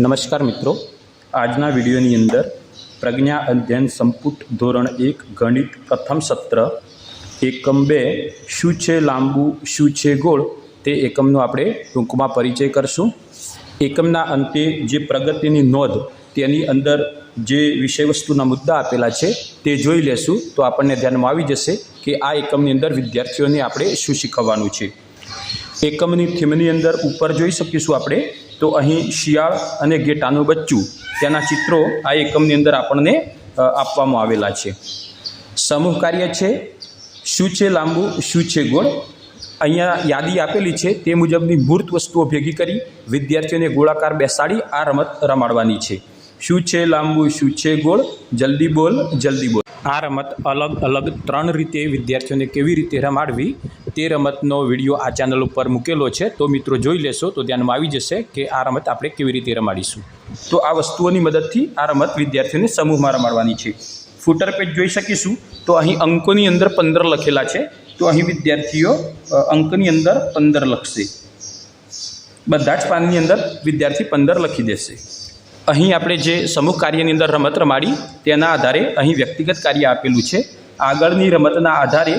નમસ્કાર મિત્રો. આજના વિડીયોની અંદર પ્રજ્ઞા અધ્યયન સંપુટ ધોરણ એક ગણિત પ્રથમ સત્ર એકમ બે શું છે લાંબુ, શું છે ગોળ તે એકમનો આપણે ટૂંકમાં પરિચય કરશું. એકમના અંતે જે પ્રગતિની નોંધ તેની અંદર જે વિષયવસ્તુના મુદ્દા આપેલા છે તે જોઈ લેશું. તો આપણને ધ્યાનમાં આવી જશે કે આ એકમની અંદર વિદ્યાર્થીઓને આપણે શું શીખવવાનું છે. એકમની થીમની અંદર ઉપર જોઈ શકીશું આપણે તો અહીં શિયાળ અને ગેટાનું બચ્ચું તેના ચિત્રો આ એકમની અંદર આપણને આપવામાં આવેલા છે. સમૂહ કાર્ય છે, શું છે લાંબુ, શું છે ગોળ? અહીંયા યાદી આપેલી છે, તે મુજબની મૂર્ત વસ્તુઓ ભેગી કરી વિદ્યાર્થીઓને ગોળાકાર બેસાડી આ રમત રમાડવાની છે. શું છે લાંબુ, શું છે ગોળ? જલ્દી બોલ જલ્દી બોલ. આ રમત અલગ અલગ ત્રણ રીતે વિદ્યાર્થીઓને કેવી રીતે રમાડવી તે રમતનો વીડિયો આ ચેનલ ઉપર મૂકેલો છે. તો મિત્રો જોઈ લેશો, તો ધ્યાનમાં આવી જશે કે આ રમત આપણે કેવી રીતે રમાડીશું. તો આ વસ્તુઓની મદદથી આ રમત વિદ્યાર્થીઓને સમૂહમાં રમાડવાની છે. ફૂટર પેજ જોઈ શકીશું. તો અહીં અંકોની અંદર પંદર લખેલા છે. તો અહીં વિદ્યાર્થીઓ અંકની અંદર પંદર લખશે. બધા જ પાનની અંદર વિદ્યાર્થી પંદર લખી દેશે. અહીં આપણે જે સમૂહ કાર્યની અંદર રમત રમાડી, તેના આધારે અહીં વ્યક્તિગત કાર્ય આપેલું છે. આગળની રમતના આધારે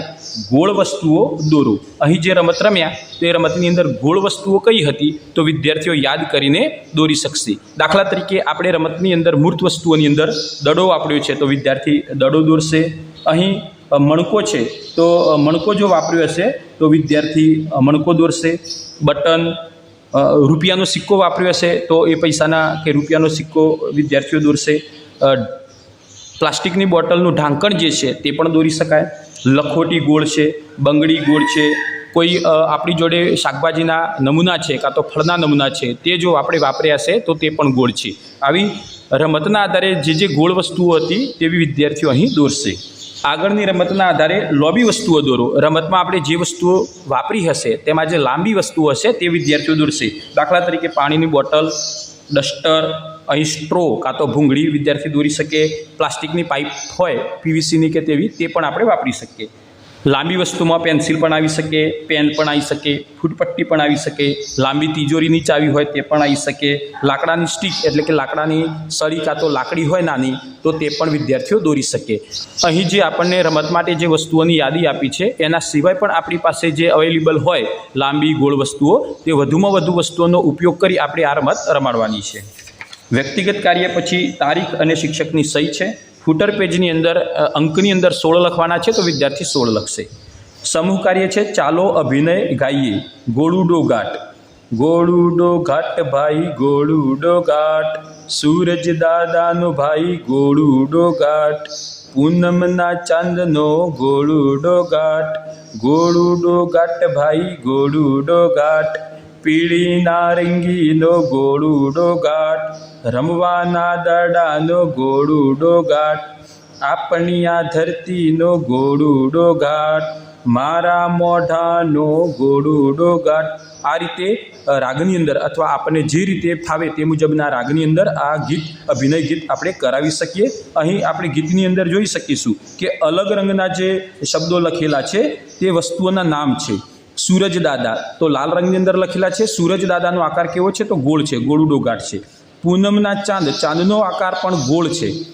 ગોળ વસ્તુઓ દોરો. અહીં જે રમત રમ્યા, તે રમતની અંદર ગોળ વસ્તુઓ કઈ હતી, તો વિદ્યાર્થીઓ યાદ કરીને દોરી શકશે. દાખલા તરીકે આપણે રમતની અંદર મૂર્ત વસ્તુઓની અંદર દડો વાપર્યો છે, તો વિદ્યાર્થી દડો દોરશે. અહીં મણકો છે, તો મણકો જો વાપર્યો હશે, તો વિદ્યાર્થી મણકો દોરશે. બટન રૂપિયાનો સિક્કો વાપર્યો હશે તો એ પૈસાના કે રૂપિયાનો સિક્કો વિદ્યાર્થીઓ દોરશે. પ્લાસ્ટિકની બોટલનું ઢાંકણ જે છે તે પણ દોરી શકાય. લખોટી ગોળ છે, બંગડી ગોળ છે, કોઈ આપણી જોડે શાકભાજીના નમૂના છે કાં તો ફળના નમૂના છે તે જો આપણે વાપર્યા છે તો તે પણ ગોળ છે. આવી રમતના આધારે જે જે ગોળ વસ્તુઓ હતી તેવી વિદ્યાર્થીઓ અહીં દોરશે. આગળની રમતના આધારે લોબી વસ્તુઓ દોરો. રમતમાં આપણે જે વસ્તુઓ વાપરી હશે, તેમાં જે લાંબી વસ્તુઓ હશે, તે વિદ્યાર્થીઓ દોરશે. દાખલા તરીકે પાણીની બોટલ, ડસ્ટર, અહીં સ્ટ્રો કાં તો ભૂંગળી વિદ્યાર્થી દોરી શકે, પ્લાસ્ટિકની પાઇપ હોય, પીવીસીની કે તેવી, તે પણ આપણે વાપરી શકીએ. લાંબી વસ્તુમાં પેન્સિલ પણ આવી શકે, પેન પણ આવી શકે, ફૂટપટ્ટી પણ આવી શકે, લાંબી તિજોરીની ચાવી હોય તે પણ આવી શકે. લાકડાની સ્ટીક એટલે કે લાકડાની સળી કાં તો લાકડી હોય નાની, તો તે પણ વિદ્યાર્થીઓ દોરી શકે. અહીં જે આપણને રમત માટે જે વસ્તુઓની યાદી આપી છે, એના સિવાય પણ આપણી પાસે જે અવેલેબલ હોય લાંબી, ગોળ વસ્તુઓ, તે વધુમાં વધુ વસ્તુઓનો ઉપયોગ કરી આપણે આ રમત રમાડવાની છે. વ્યક્તિગત કાર્ય પછી તારીખ અને શિક્ષકની સહી છે. ફૂટર પેજની અંદર અંકની અંદર સોળ લખવાના છે, તો વિદ્યાર્થી સોળ લખશે. સમૂહ કાર્ય છે, ચાલો અભિનય ગાઈએ. ગોળુડો ઘાટ. ગોળુડો ઘાટ ભાઈ, ગોળુડો ઘાટ. સૂરજ દાદાનો ભાઈ, ગોળુડો ઘાટ. પૂનમના ચાંદનો ગોળુડો ઘાટ. ગોળુડો ઘાટ ભાઈ, ગોળુડો ઘાટ. પીળી નારંગીનો ગોળુડો ગાટ રમવાના દડાનો ગોળુડો ગાટ આપણી આ ધરતીનો ગોળુડો ઘાટ મારા મોઢાનો ગોળુડો ગાટ આ રીતે રાગની અંદર અથવા આપણને જે રીતે ફાવે તે મુજબના રાગની અંદર આ ગીત, અભિનય ગીત આપણે કરાવી શકીએ. અહીં આપણે ગીતની અંદર જોઈ શકીશું કે અલગ રંગના જે શબ્દો લખેલા છે તે વસ્તુઓના નામ છે. સૂરજ દાદા. તો લાલ રંગની અંદર લખેલા છે સૂરજદાદાનો આકાર કેવો છે? તો ગોળ છે ગોળુડો ઘાટ છે. પૂનમના ચાંદ, ચાંદનો આકાર પણ ગોળ છે.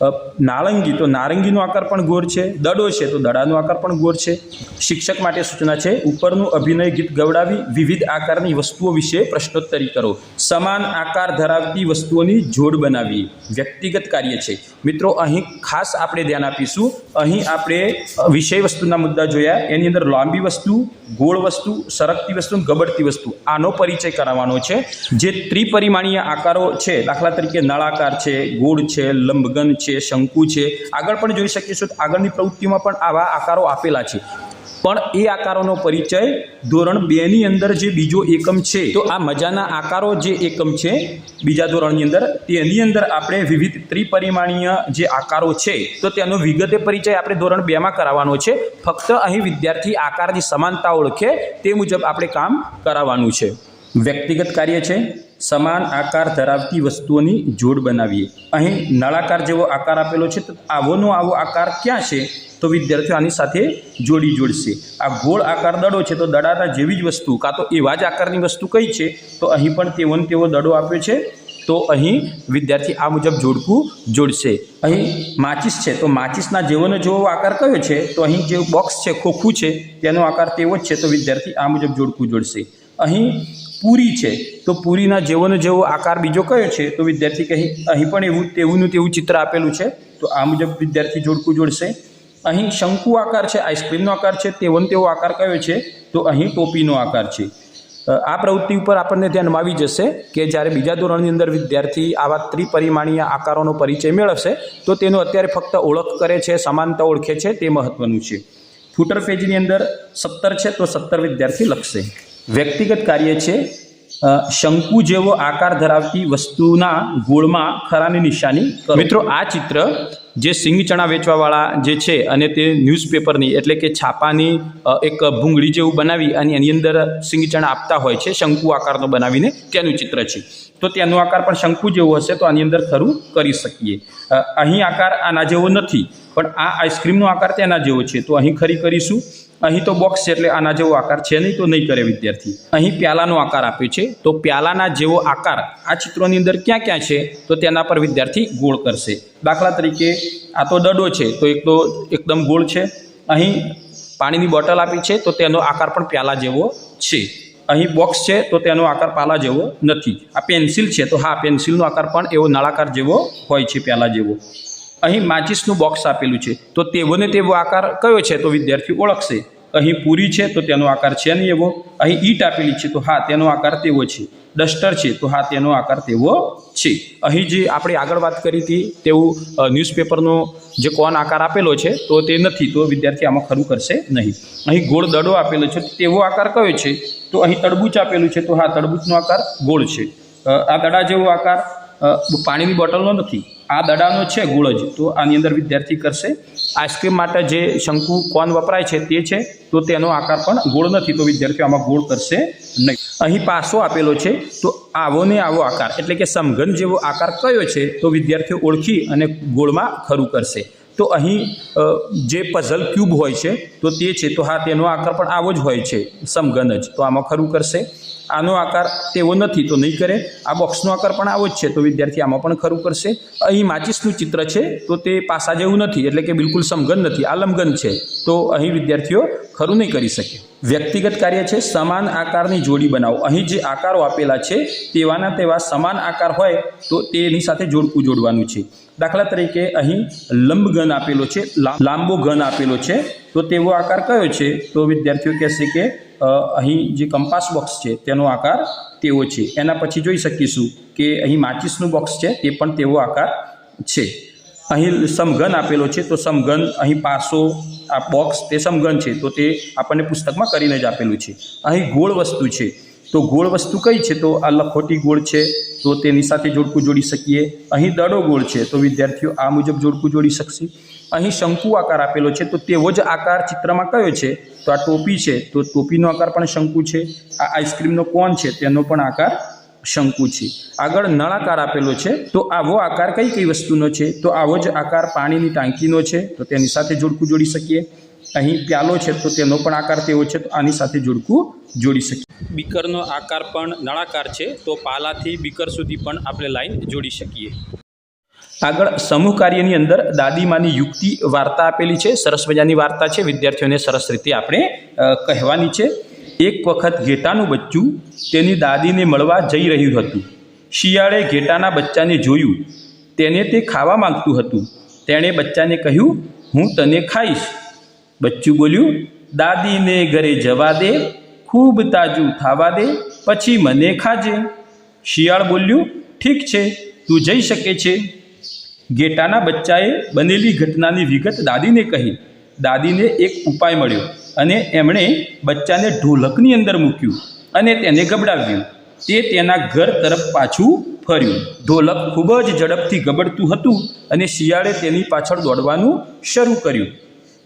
અ, નારંગી તો નારંગીનો આકાર પણ ગોળ છે દડો છે તો દડાનો આકાર પણ ગોળ છે. શિક્ષક માટે સૂચના છે ઉપરનું અભિનય ગીત ગવડાવી વિવિધ આકારની વસ્તુઓ વિશે પ્રશ્નોત્તરી કરો. સમાન આકાર ધરાવતી વસ્તુઓની જોડ બનાવી. વ્યક્તિગત કાર્ય છે. મિત્રો અહીં ખાસ આપણે ધ્યાન આપીશું. અહીં આપણે વિષય વસ્તુના મુદ્દા જોયા. એની અંદર લાંબી વસ્તુ ગોળ વસ્તુ સરકતી વસ્તુ ગબડતી વસ્તુ. આનો પરિચય કરાવવાનો છે. જે ત્રિપરિમાણીય આકારો છે દાખલા તરીકે નળાકાર છે ગોળ છે લંબઘન છે શંકુ છે. આગળ પણ જોઈ શકીએ તો આગળની પ્રવૃત્તિમાં પણ આવા આકારો આપેલા છે. પણ એ આકારોનો પરિચય ધોરણ બેની અંદર જે બીજો એકમ છે, તો આ મજાના આકારો જે એકમ છે, બીજા ધોરણની અંદર, તેની અંદર આપણે વિવિધ ત્રિપરિમાણીય જે આકારો છે, તો તેનો વિગતે પરિચય આપણે ધોરણ બેમાં કરાવવાનો છે. ફક્ત અહીં વિદ્યાર્થી આકારની સમાનતા ઓળખે તે મુજબ આપણે કામ કરાવવાનું છે. વ્યક્તિગત કાર્ય છે, સમાન આકાર ધરાવતી વસ્તુઓની જોડ બનાવીએ. અહીં નળાકાર જેવો આકાર આપેલો છે, તો આવોનો આવો આકાર ક્યાં છે? તો વિદ્યાર્થીઓ આની સાથે જોડી જોડશે. આ ગોળ આકાર દડો છે, તો દડાના જેવી જ વસ્તુ, કાં તો એવા જ આકારની વસ્તુ કઈ છે? તો અહીં પણ તેવો ને તેવો દડો આપ્યો છે, તો અહીં વિદ્યાર્થી આ મુજબ જોડકું જોડશે. અહીં માચિસ છે, તો માચિસના જેવોનો જેવો આકાર કયો છે? તો અહીં જે બોક્સ છે, ખોખું છે, તેનો આકાર તેવો જ છે, તો વિદ્યાર્થી આ મુજબ જોડકું જોડશે. અહીં પૂરી છે, તો પૂરીના જેવોનો જેવો આકાર બીજો કયો છે? તો વિદ્યાર્થી કહે, અહીં પણ એવું, તેવુંનું તેવું ચિત્ર આપેલું છે. તો આ મુજબ વિદ્યાર્થી જોડકું જોડશે. અહીં શંકુ આકાર છે, આઈસ્ક્રીમનો આકાર છે તેવો તેવો આકાર કયો છે? તો અહીં ટોપીનો આકાર છે. આ પ્રવૃત્તિ ઉપર આપણને ધ્યાનમાં આવી જશે કે જ્યારે બીજા ધોરણની અંદર વિદ્યાર્થી આવા ત્રિપરિમાણીય આકારોનો પરિચય મેળવશે, તો તેનો અત્યારે ફક્ત ઓળખ કરે છે, સમાનતા ઓળખે છે, તે મહત્વનું છે. ફૂટર પેજની અંદર સત્તર છે, તો સત્તર વિદ્યાર્થી લખશે. વ્યક્તિગત કાર્ય છે. શંકુ જેવો આકાર ધરાવતી વસ્તુના ગોળમાં ખરાની નિશાની મિત્રો, આ ચિત્ર જે સિંગ ચણા વેચવાવાળા જે છે અને તે ન્યૂઝપેપરની એટલે કે છાપાની એક ભૂંગળી જેવું બનાવી અને એની અંદર સિંગ ચણા આપતા હોય છે, શંકુ આકારનો બનાવીને તેનું ચિત્ર છે. તો તેનો આકાર પણ શંકુ જેવો હશે, તો આની અંદર ખરું કરી શકીએ. અહીં આકાર આના જેવો નથી, પણ આ આઈસ્ક્રીમનો આકાર તેના જેવો છે. તો અહીં ખરી કરીશું. અહીં તો બોક્સ છે એટલે આના જેવો આકાર છે નહીં, તો નહીં કરે વિદ્યાર્થી. અહીં પ્યાલાનો આકાર આપ્યો છે. તો પ્યાલાના જેવો આકાર આ ચિત્રોની અંદર ક્યાં ક્યાં છે, તો તેના પર વિદ્યાર્થી ગોળ કરશે. દાખલા તરીકે આ તો દડો છે, તો એક તો એકદમ ગોળ છે. અહીં પાણીની બોટલ આપી છે, તો તેનો આકાર પણ પ્યાલા જેવો છે. અહીં બોક્સ છે, તો તેનો આકાર પાલા જેવો નથી. આ પેન્સિલ છે, તો હા, પેન્સિલનો આકાર પણ એવો નળાકાર જેવો હોય છે, પ્યાલા જેવો. અહીં માચિસનું બોક્સ આપેલું છે. તો તેવોને તેવો આકાર કયો છે? તો વિદ્યાર્થી ઓળખશે. અહીં પૂરી છે, તો તેનો આકાર છે નહીં એવો. અહીં ઈટ આપેલી છે, તો હા, તેનો આકાર તેવો છે. ડસ્ટર છે, તો હા, તેનો આકાર તેવો છે. અહીં જે આપણે આગળ વાત કરી હતી, તેવું ન્યૂઝપેપરનો જે કોન આકાર આપેલો છે, તો તે નથી. તો વિદ્યાર્થી આમાં ખરું કરશે નહીં. અહીં ગોળ દડો આપેલો છે તેવો આકાર કયો છે? તો અહીં તડબૂચ આપેલું છે, તો હા, તડબૂચનો આકાર ગોળ છે. આ દડા જેવો આકાર પાણીની બોટલનો નથી. આ દડાનો છે ગુળ જ. તો આની અંદર વિદ્યાર્થી કરશે આઈસ્ક્રીમ માટે જે શંકુ કોન વપરાય છે તે છે, તો તેનો આકાર પણ ગોળ નથી, તો વિદ્યાર્થીઓ આમાં ગોળ કરશે નહીં. અહીં પાસો આપેલો છે, તો આવો ને આવો આકાર, એટલે કે સમઘન જેવો આકાર કયો છે, તો વિદ્યાર્થીઓ ઓળખી અને ગોળમાં ખરું કરશે. તો અહીં જે પઝલ ક્યુબ હોય છે, તો તે છે, તો હા, તેનો આકાર પણ આવો જ હોય છે, સમઘન જ. તો આમાં ખરું કરશે. આનો આકાર તેવો નથી, તો નહીં કરે. આ બોક્સનો આકાર પણ આવો જ છે, તો વિદ્યાર્થી આમાં પણ ખરું કરશે. અહીં માચિસનું ચિત્ર છે, તો તે પાસા જેવું નથી, એટલે કે બિલકુલ સમઘન નથી, આ લંબઘન છે. તો અહીં વિદ્યાર્થીઓ ખરું નહીં કરી શકે. વ્યક્તિગત કાર્ય છે, સમાન આકારની જોડી બનાવો. અહીં જે આકારો આપેલા છે, તેવાના તેવા સમાન આકાર હોય, તો તેની સાથે જોડકું જોડવાનું છે. દાખલા તરીકે અહીં લંબ ઘન આપેલો છે લાંબો ઘન આપેલો છે. તો તેવો આકાર કયો છે? તો વિદ્યાર્થીઓ કહેશે કે અહીં જે કંપાસ બોક્સ છે તેનો આકાર તેવો છે. એના પછી જોઈ શકીશું કે અહીં માચિસનું બોક્સ છે, તે પણ તેવો આકાર છે. અહીં સમઘન આપેલો છે, તો સમઘન અહીં પાસો, આ બોક્સ, તે સમઘન છે. તો તે આપણને પુસ્તકમાં કરીને જ આપેલું છે. અહીં ગોળ વસ્તુ છે. તો ગોળ વસ્તુ કઈ છે? તો આ લખોટી ગોળ છે. તો તેની સાથે જોડકું જોડી શકીએ. અહીં દડો ગોળ છે. તો વિદ્યાર્થીઓ, આ મુજબ જોડકું જોડી શકશે. અહીં શંકુ આકાર આપેલો છે. તો તેવો જ આકાર ચિત્રમાં કયો છે? તો આ ટોપી છે. તો ટોપીનો આકાર પણ શંકુ છે. આ આઈસ્ક્રીમનો કોન છે? તેનો પણ આકાર શંકુ છે. આગળ નળાકાર આપેલો છે. તો આવો આકાર કઈ કઈ વસ્તુનો છે? તો આવો જ આકાર પાણીની ટાંકીનો છે. તો તેની સાથે જોડકું જોડી શકીએ. અહીં પ્યાલો છે તો તેનો પણ આકાર તેવો છે તો આની સાથે જોડકું જોડી શકીએ. બીકરનો આકાર પણ નળાકાર છે તો પાલાથી બીકર સુધી પણ આપણે લાઈન જોડી શકીએ. આગળ સમૂહ કાર્યની અંદર દાદીમાની યુક્તિ વાર્તા આપેલી છે સરસ મજાની વાર્તા છે વિદ્યાર્થીઓને સરસ રીતે આપણે કહેવાની છે. એક વખત ઘેટાનું બચ્ચું તેની દાદીને મળવા જઈ રહ્યું હતું. શિયાળે ઘેટાના બચ્ચાને જોયું. તેને તે ખાવા માંગતું હતું. તેણે બચ્ચાને કહ્યું હું તને ખાઈશ. બચ્ચું બોલ્યું, દાદીને ઘરે જવા દે, ખૂબ તાજું થાવા દે, પછી મને ખાજે. શિયાળ બોલ્યું, ઠીક છે, તું જઈ શકે છે. ઘેટાના બચ્ચાએ બનેલી ઘટનાની વિગત દાદીને કહી. દાદીને એક ઉપાય મળ્યો અને એમણે બચ્ચાને ઢોલકની અંદર મૂક્યું અને તેને ગબડાવ્યું. તે તેના ઘર તરફ પાછું ફર્યું. ઢોલક ખૂબ જ ઝડપથી ગબડતું હતું અને શિયાળે તેની પાછળ દોડવાનું શરૂ કર્યું.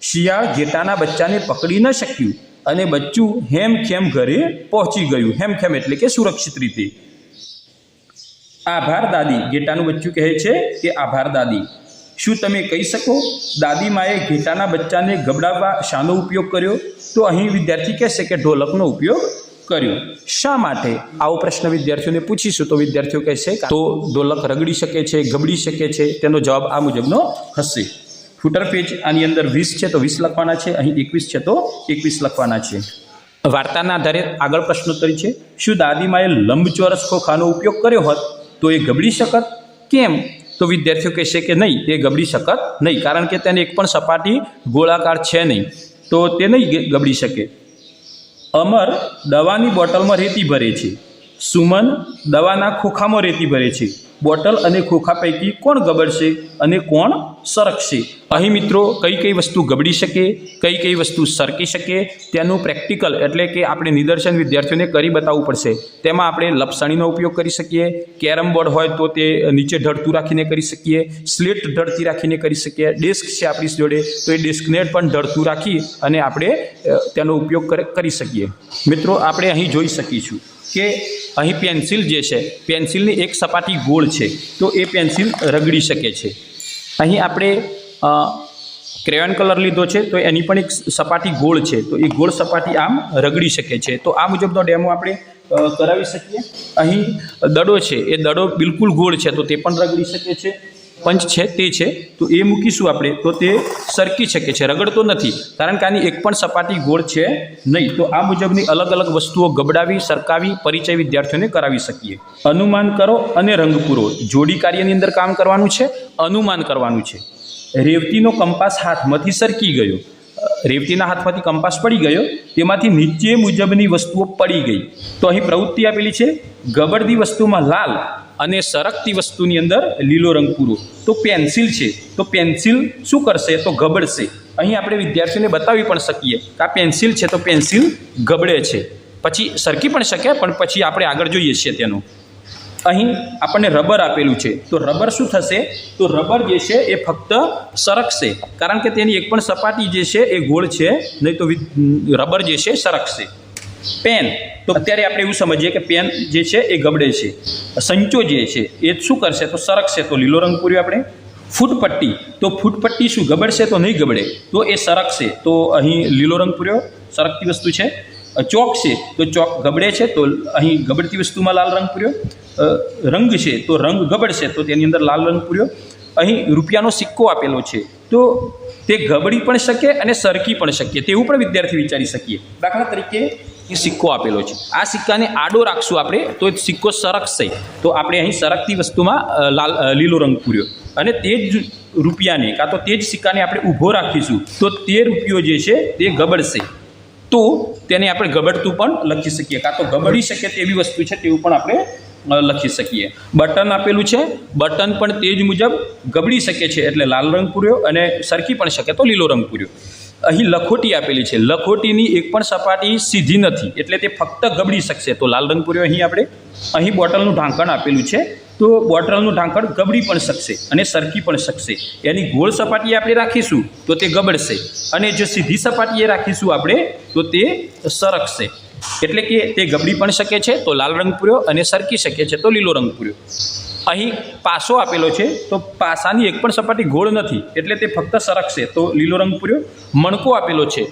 શિયાળ ઘેટાના બચ્ચાને પકડી ન શક્યું અને બચ્ચું હેમખેમ ઘરે પહોંચી ગયું. હેમખેમ એટલે કે સુરક્ષિત રીતે. આભાર દાદી. ઘેટાનું બચ્ચું કહે છે કે, આભાર દાદી. શું તમે કહી શકો? દાદીમાએ ઘેટાના બચ્ચાને ગબડાવવા શાનો ઉપયોગ કર્યો? તો અહીં વિદ્યાર્થી કહેશે કે ઢોલકનો ઉપયોગ કર્યો. શા માટે? આવો પ્રશ્ન વિદ્યાર્થીઓને પૂછીશું તો વિદ્યાર્થીઓ કહેશે તો ઢોલક રગડી શકે છે, ગબડી શકે છે? તેનો જવાબ આ મુજબનો હશે. ફૂટર પેજ આની અંદર વીસ છે તો વીસ લખવાના છે. અહીં એકવીસ છે તો એકવીસ લખવાના છે. વાર્તાના આધારે આગળ પ્રશ્નોત્તરી છે. શું દાદીમાએ લંબચોરસ ખોખાનો ઉપયોગ કર્યો હોત તો એ ગબડી શકત? કેમ? તો વિદ્યાર્થીઓ કહેશે કે નહીં, એ ગબડી શકત નહીં, કારણ કે તેને એક પણ સપાટી ગોળાકાર છે નહીં. તો તે નહીં ગબડી શકે. અમર દવાની બોટલમાં રેતી ભરે છે. સુમન દવાના ખોખામાં રેતી ભરે છે. બોટલ અને ખોખા પૈકી કોણ ગબડશે અને કોણ સરકશે? અહીં મિત્રો કઈ કઈ વસ્તુ ગબડી શકે, કઈ કઈ વસ્તુ સરકી શકે, તેનું પ્રેક્ટિકલ એટલે કે આપણે નિદર્શન વિદ્યાર્થીઓને કરી બતાવવું પડશે. તેમાં આપણે લપસણીનો ઉપયોગ કરી શકીએ, કેરમ બોર્ડ હોય તો તે નીચે ઢળતું રાખીને કરી શકીએ, સ્લેટ ઢળતી રાખીને કરી શકીએ, ડેસ્ક છે આપણી જોડે, તો એ ડેસ્કને પણ ઢળતું રાખી અને આપણે તેનો ઉપયોગ કરે- શકીએ. મિત્રો આપણે અહીં જોઈ શકીશું. કે અહીં પેન્સિલ જે છે, પેન્સિલની એક સપાટી ગોળ છે, તો એ પેન્સિલ રગડી શકે છે. અહીં આપણે ક્રેયોન કલર લીધો છે, તો એની પણ એક સપાટી ગોળ છે, તો એ ગોળ સપાટી આમ રગડી શકે છે. તો આ મુજબનો ડેમો આપણે કરાવી શકીએ. અહીં દડો છે, એ દડો બિલકુલ ગોળ છે, તો તે પણ રગડી શકે છે. પંચ છે તે છે, તો એ મૂકીશું આપણે. તો તે સરકી શકે છે, રગડતો નથી. કારણ કે આની એક પણ સપાટી ગોળ છે નહીં. તો આ મુજબની અલગ અલગ વસ્તુઓ ગબડાવી, સરકાવી, પરિચય વિદ્યાર્થીઓને કરાવી શકીએ. અનુમાન કરો અને રંગ પૂરો. જોડી કાર્યની અંદર કામ કરવાનું છે, અનુમાન કરવાનું છે. રેવતીનો કંપાસ હાથમાંથી સરકી ગયો. રેવતીના હાથમાંથી કંપાસ પડી ગયો, તેમાંથી નીચે મુજબની વસ્તુઓ પડી ગઈ. તો અહીં પ્રવૃત્તિ આપેલી છે, ગબડતી વસ્તુમાં લાલ અને સરકતી વસ્તુની અંદર લીલો રંગ પૂરો. તો પેન્સિલ છે, તો પેન્સિલ શું કરશે? તો ગબડશે. અહીં આપણે વિદ્યાર્થીઓને બતાવી પણ શકીએ કે આ પેન્સિલ છે, તો પેન્સિલ ગબડે છે. પછી સરકી પણ શકે પણ પછી આપણે આગળ જોઈએ છીએ તેનું. અહીં આપણને રબર આપેલું છે. તો રબર શું થશે? તો રબર જે છે એ ફક્ત સરકશે. કારણ કે તેની એક પણ સપાટી જે છે એ ગોળ છે, નહીં તો રબર જે છે સરકશે. પેન. તો અત્યારે આપણે એવું સમજીએ કે પેન જે છે એ ગબડે છે. સંચો જે છે એ શું કરશે? તો સરકશે. તો લીલો રંગ પૂર્યો આપણે. ફૂટપટ્ટી. તો ફૂટપટ્ટી શું ગબડશે તો નહીં ગબડે? તો એ સરકશે. તો અહીં લીલો રંગ પૂર્યો. સરકતી વસ્તુ છે. ચોક છે તો ચોક ગબડે છે. તો અહીં ગબડતી વસ્તુમાં લાલ રંગ પૂર્યો. રંગ છે, તો રંગ ગબડશે તો તેની અંદર લાલ રંગ પૂર્યો. અહીં રૂપિયાનો સિક્કો આપેલો છે, તો તે ગબડી પણ શકે અને સરકી પણ શકીએ તેવું પણ વિદ્યાર્થી વિચારી શકીએ. દાખલા તરીકે એ સિક્કો આપેલો છે. આ સિક્કાને આડો રાખશું આપણે, તો સિક્કો સરકશે. તો આપણે અહીં સરકતી વસ્તુમાં લાલ લીલો રંગ પૂર્યો. અને તે જ રૂપિયાને, કાં તો તે જ સિક્કાને આપણે ઊભો રાખીશું, તો તે રૂપિયો જે છે, તે ગબડશે. તો તેને આપણે ગબડતું પણ લખી શકીએ. કાં તો ગબડી શકે તેવી વસ્તુ છે, તેવું પણ આપણે લખી શકીએ. બટન આપેલું છે. બટન પણ તે જ મુજબ ગબડી શકે છે એટલે લાલ રંગ પૂર્યો અને સરકી પણ શકે તો લીલો રંગ પૂર્યો. અહીં લખોટી આપેલી છે. લખોટીની એક પણ સપાટી સીધી નથી એટલે તે ફક્ત ગબડી શકશે. તો લાલ રંગ પૂર્યો અહીં આપણે. અહીં બોટલનું ઢાંકણ આપેલું છે. તો બોટલનું ઢાંકણ ગબડી પણ શકશે અને સરકી પણ શકશે. એની ગોળ સપાટી આપણે રાખીશું તો તે ગબડશે. અને જો સીધી સપાટીએ રાખીશું આપણે તો તે સરકશે. એટલે કે તે ગબડી પણ શકે છે, તો લાલ રંગ પૂર્યો અને સરકી શકે છે, તો લીલો રંગ પૂર્યો. અહીં પાસો આપેલો છે, તો પાસાની એક પણ સપાટી ગોળ નથી, એટલે તે ફક્ત સરકશે, તો લીલો રંગ પૂર્યો. મણકો આપેલો છે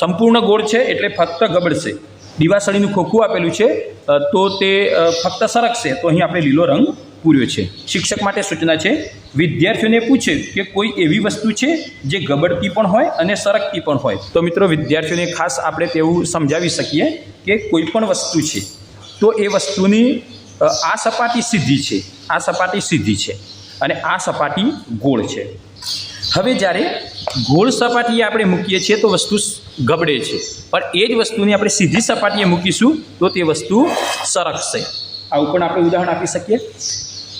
સંપૂર્ણ ગોળ છે, એટલે ફક્ત ગબડશે. દિવાસળીનું ખોખું આપેલું છે તો તે ફક્ત સરકશે, તો અહીં આપણે લીલો રંગ પૂર્યો છે. શિક્ષક માટે સૂચના છે, વિદ્યાર્થીઓને પૂછે કે કોઈ એવી વસ્તુ છે જે ગબડતી પણ હોય અને સરકતી પણ હોય. તો મિત્રો, વિદ્યાર્થીઓને ખાસ આપણે તેવું સમજાવી શકીએ કે કોઈ પણ વસ્તુ છે, તો એ વસ્તુની આ સપાટી સીધી છે, આ સપાટી સીધી છે અને આ સપાટી ગોળ છે. હવે જ્યારે ગોળ સપાટીએ આપણે મૂકીએ છીએ તો વસ્તુ ગબડે છે. પણ એ જ વસ્તુને આપણે સીધી સપાટીએ મૂકીશું તો તે વસ્તુ સરકશે. આવું પણ આપણે ઉદાહરણ આપી શકીએ.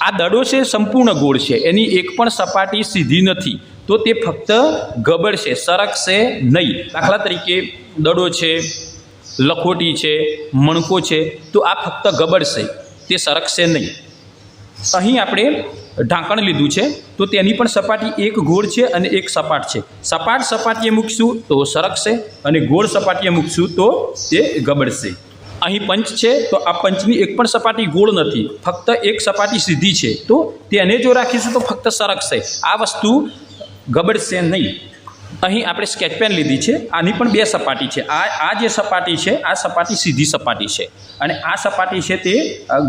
આ દડો છે, સંપૂર્ણ ગોળ છે. એની એક પણ સપાટી સીધી નથી. તો તે ફક્ત ગબડશે સરકશે નહીં. દાખલા તરીકે દડો છે, લખોટી છે, મણકો છે, તો આ ફક્ત ગબડશે તે સરકશે નહીં. અહીં આપણે ઢાંકણ લીધું છે, તો તેની પણ સપાટી એક ગોળ છે અને એક સપાટ છે. સપાટ સપાટીએ મૂકશું તો સરકશે અને ગોળ સપાટીએ મૂકશું તો તે ગબડશે અહીં પંચ છે, તો આ પંચની એક પણ સપાટી ગોળ નથી, ફક્ત એક સપાટી સીધી છે. તો તેને જો રાખીશું તો ફક્ત સરકશે. આ વસ્તુ ગબડશે નહીં. અહીં આપણે સ્કેચ પેન લીધી છે. આની પણ બે સપાટી છે. આ આ જે સપાટી છે, આ સપાટી સીધી સપાટી છે. અને આ સપાટી છે તે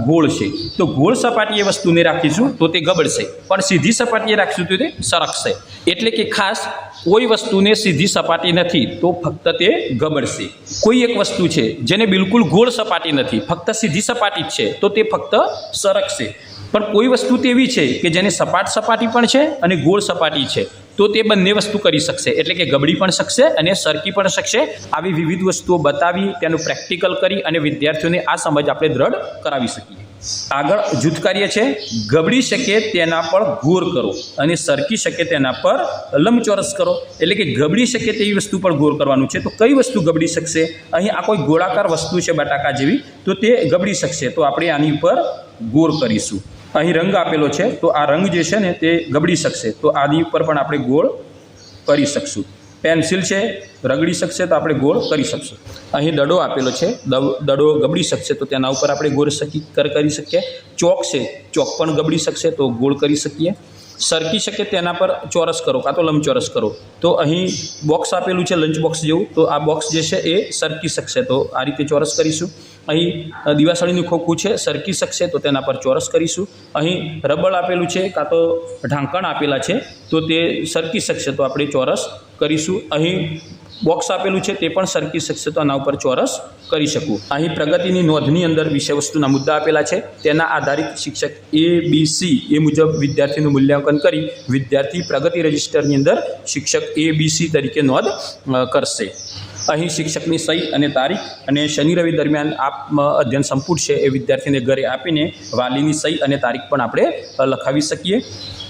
ગોળ છે. તો ગોળ સપાટી એ વસ્તુને રાખીશું તો તે ગબડશે. પણ સીધી સપાટીએ રાખીશું તો તે સરકશે. એટલે કે ખાસ કોઈ વસ્તુને સીધી સપાટી નથી તો ફક્ત તે ગબડશે. કોઈ એક વસ્તુ છે જેને બિલકુલ ગોળ સપાટી નથી, ફક્ત સીધી સપાટી જ છે, તો તે ફક્ત સરકશે. પણ કોઈ વસ્તુ તેવી છે કે જેને સપાટ સપાટી પણ છે અને ગોળ સપાટી છે. તો તે બંને વસ્તુ કરી શકશે. એટલે કે ગબડી પણ શકશે અને સરકી પણ શકશે. આવી વિવિધ વસ્તુઓ બતાવી, તેનું પ્રેક્ટિકલ કરી અને વિદ્યાર્થીઓને આ સમજ આપણે દ્રઢ કરાવી શકીએ. આગળ જૂથ કાર્ય છે. ગબડી શકે તેના પર ગોર કરો અને સરકી શકે તેના પર લંબચોરસ કરો. એટલે કે ગબડી શકે તેવી વસ્તુ પર ગોર કરવાનું છે. તો કઈ વસ્તુ ગબડી શકશે? અહીં આ કોઈ ગોળાકાર વસ્તુ છે બટાકા જેવી. તો તે ગબડી શકશે. તો આપણે આની ઉપર ગોર કરીશું. અહીં રંગ આપેલો છે, તો આ રંગ જે છે ને તે ગબડી શકશે. તો આની ઉપર પણ આપણે ગોળ કરી શકશું. પેન્સિલ છે, રગડી શકશે તો આપણે ગોળ કરી શકશું. અહીં દડો આપેલો છે દડો ગબડી શકશે તો તેના ઉપર આપણે ગોળ શકી, કરી શકીએ. ચોક છે, ચોક પણ ગબડી શકશે તો ગોળ કરી શકીએ. સરકી શકે તેના પર ચોરસ કરો, કાં તો લંબચોરસ કરો. તો અહીં બોક્સ આપેલું છે, લંચ બોક્સ જેવું. તો આ બોક્સ જે છે એ સરકી શકશે. તો આ રીતે ચોરસ કરીશું. અહીં દિવાસળીનું ખોખું છે, સરકી શકશે તો તેના પર ચોરસ કરીશું. અહીં રબડ આપેલું છે, કાં તો ઢાંકણ આપેલા છે, તો તે સરકી શકશે તો આપણે ચોરસ કરીશું. અહીં બોક્સ આપેલું છે, તે પણ સરકી શકશે તો આના ઉપર ચોરસ કરી શકું. અહીં પ્રગતિની નોંધની અંદર વિષય વસ્તુના મુદ્દા આપેલા છે, તેના આધારિત શિક્ષક એ બી સી એ મુજબ વિદ્યાર્થીનું મૂલ્યાંકન કરી વિદ્યાર્થી પ્રગતિ રજિસ્ટરની અંદર શિક્ષક એ બી સી તરીકે નોંધ કરશે. અહીં શિક્ષકની સહી અને તારીખ અને શનિ રવિ દરમિયાન આપ અધ્યયન સંપૂર્ણ છે એ વિદ્યાર્થીને ઘરે આપીને વાલીની સહી અને તારીખ પણ આપણે લખાવી શકીએ.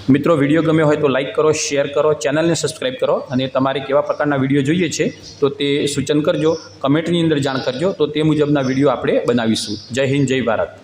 મિત્રો, વીડિયો ગમ્યો હોય તો લાઇક કરો, શેર કરો, ચેનલને સબસ્ક્રાઈબ કરો અને તમારે કેવા પ્રકારના વીડિયો જોઈએ છે તો તે સૂચન કરજો, કમેન્ટની અંદર જાણ કરજો તો તે મુજબના વીડિયો આપણે બનાવીશું. જય હિન્દ, જય ભારત.